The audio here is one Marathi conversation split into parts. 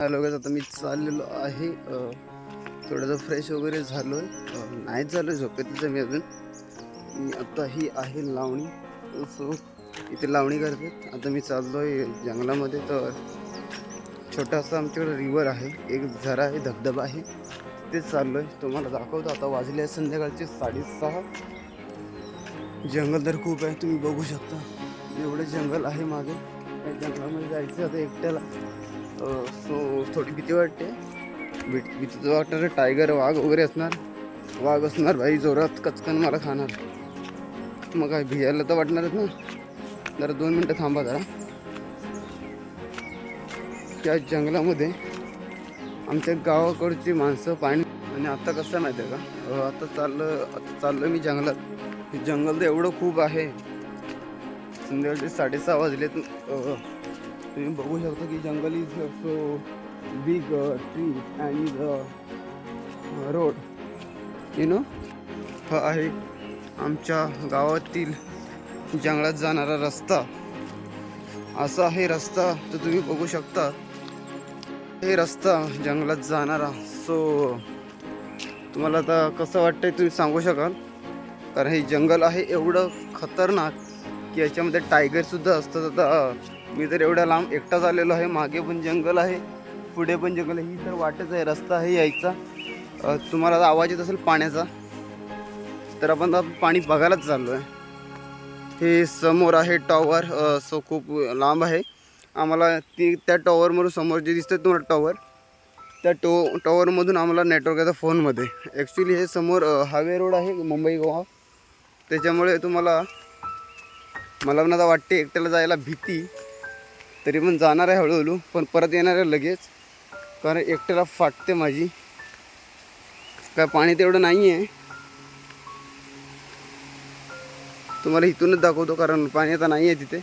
हॅलो आता मी चाललेलो आहे थोडंसं फ्रेश वगैरे झालो आहे नाहीच झालो झोपेतच मी अजून. मी आता ही आहे लावणी. सो इथे लावणी करतात आता मी चाललो आहे जंगलामध्ये. तर छोटासा आमच्याकडे रिवर आहे. एक झरा आहे धबधबा आहे. तेच चाललो आहे तुम्हाला दाखवतो. आता वाजले आहे संध्याकाळचे साडेसहा. जंगल तर खूप आहे. तुम्ही बघू शकता. एवढं जंगल आहे मागे. जंगलामध्ये जायचं आता एकट्याला सो थोडी भीती वाटते. भीत भीती वाटणार टायगर वाघ वगैरे असणार. वाघ असणार भाई जोरात कचकन मला खाणार. मग काय भियायला तर वाटणारच ना. जरा दोन मिनटं थांबा जरा. त्या जंगलामध्ये आमच्या गावाकडची माणसं पाणी आणि आता कसं आहे माहिती आहे का? आता चाललं आता चाललं मी जंगलात. जंगल तर एवढं खूप आहे. संध्याकाळचे साडेसहा वाजलेत. तुम्ही बघू शकता की jungle is so big tree and road you know हा आहे आमच्या गावातील जंगलात जाणारा रस्ता. असा आहे रस्ता तर तुम्ही बघू शकता. हे रस्ता जंगलात जाणारा. सो तुम्हाला आता कसं वाटतंय तुम्ही सांगू शकाल? कारण हे जंगल आहे एवढं खतरनाक. की याच्यामध्ये टायगरसुद्धा असतात. आता मी तर एवढ्या लांब एकटाच आलेलो आहे. मागे पण जंगल आहे पुढे पण जंगल आहे. ही तर वाटच आहे. रस्ता आहे यायचा. तुम्हाला आता आवाज येत असेल पाण्याचा तर आपण आता पाणी बघायलाच चाललो आहे हे समोर आहे टॉवर सो खूप लांब आहे. आम्हाला ती त्या टॉवरमधून समोर जे दिसतं तुम्हाला टॉवर त्या टो टॉवरमधून आम्हाला नेटवर्क येतं फोनमध्ये ॲक्च्युली हे समोर हायवे रोड आहे मुंबई गोवा त्याच्यामुळे तुम्हाला मला पण आता वाटते एकट्याला जायला भीती. तरी पण जाणार आहे हळूहळू पण परत येणार आहे लगेच. कारण एकट्याला फाटते माझी. काय पाणी तेवढं नाही आहे तुम्हाला इथूनच दाखवतो कारण पाणी आता नाही आहे तिथे.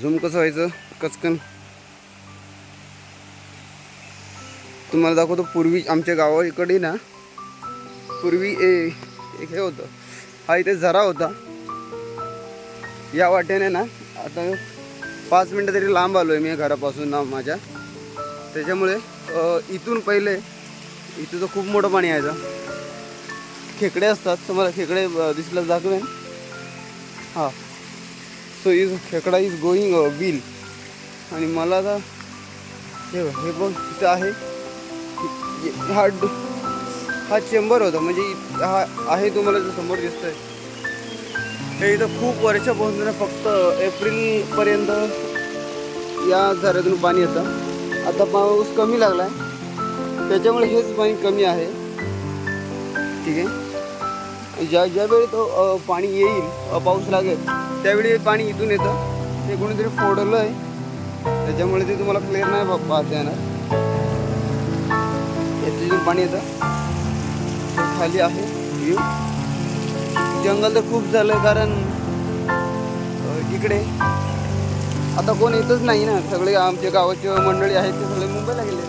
झूम कसं व्हायचं? कचकन. तुम्हाला दाखवतो पूर्वी आमच्या गावाकडे ना पूर्वी ए एक हे होतं. हा इथे झरा होता. या वाटेने ना आता पाच मिनटं तरी लांब आलो आहे मी घरापासून ना माझ्या. त्याच्यामुळे इथून पहिले इथं तर खूप मोठं पाणी यायचं खेकडे असतात तुम्हाला खेकडे दिसल्यास दाखवेन. हां. सो इज खेकडा इज गोईंग बिल आणि मला आता हे हे बघ इथं आहे. हा हा चेंबर होता म्हणजे हा आहे तुम्हाला जो समोर दिसतोय. हे इथं खूप वर्षापासून फक्त एप्रिलपर्यंत या झऱ्यातून पाणी येतं. आता पाऊस कमी लागला आहे त्याच्यामुळे हेच पाणी कमी आहे. ठीक आहे? ज्या ज्यावेळी तो पाणी येईल पाऊस लागेल त्यावेळी पाणी इथून येतं. ते कोणीतरी फोडलं आहे त्याच्यामुळे ते तुम्हाला क्लिअर नाही बा पाहता येणार. याच्यातून पाणी येतं. खाली आहे. व्ह्यू जंगल तर खूप झालं कारण इकडे. आता कोण येतच नाही ना. सगळे आमच्या गावाचे मंडळी आहेत ते सगळे मुंबईला गेले.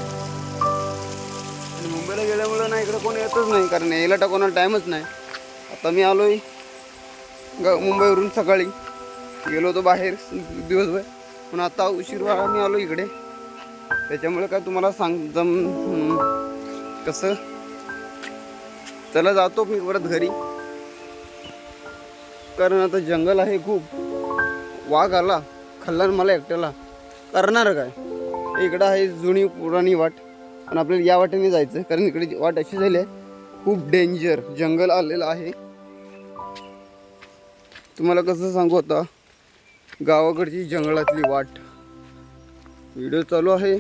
आणि मुंबईला गेल्यामुळं ना इकडे कोण येतच नाही कारण यायला तर कोणाला टाईमच नाही. आता मी आलोय ग मुंबईवरून सकाळी. गेलो होतो बाहेर दिवसभर. पण आता उशीर व्हायला मी आलो इकडे. त्याच्यामुळे काय तुम्हाला सांग जम कसं? चला जातो मी परत घरी. कारण आता जंगल आहे खूप. वाघ आला खाल्ला मला एकट्याला. करणार काय? इकडं आहे जुनी पुराणी वाट. आणि आपल्याला या वाटेने जायचं कारण इकडे वाट अशी झाली आहे खूप डेंजर जंगल आलेलं आहे. तुम्हाला कसं सांगू आता? गावाकडची जंगलातली वाट. व्हिडिओ चालू आहे.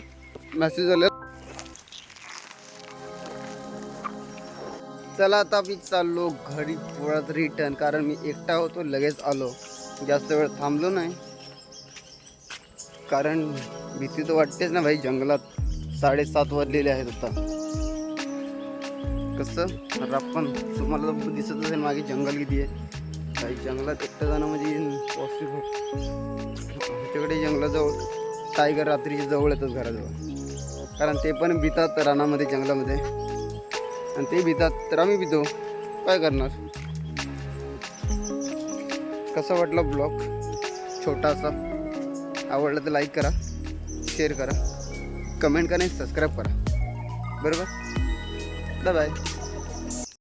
मेसेज आल्या चला आता मी चाललो घरी परत रिटर्न कारण मी एकटा होतो लगेच आलो. जास्त वेळ थांबलो नाही. कारण भीती तर वाटतेच ना भाई जंगलात साडेसात वाजलेले आहेत आता. कसं? तर आपण तुम्हाला तर दिसत असेल मागे जंगल किती आहे. काही जंगलात एकटं जाणं म्हणजे पॉसिबल आमच्याकडे जंगलाजवळ टायगर रात्रीच्या जवळ येतात घराजवळ. कारण ते पण भीतात रानामध्ये जंगलामध्ये. आणि ते भितात तर आम्ही भितो काय करणार? कसा वाटला ब्लॉग? छोटासा. आवडला तर लाईक करा शेअर करा. कमेंट करा सबस्क्राईब करा. बरोबर? The by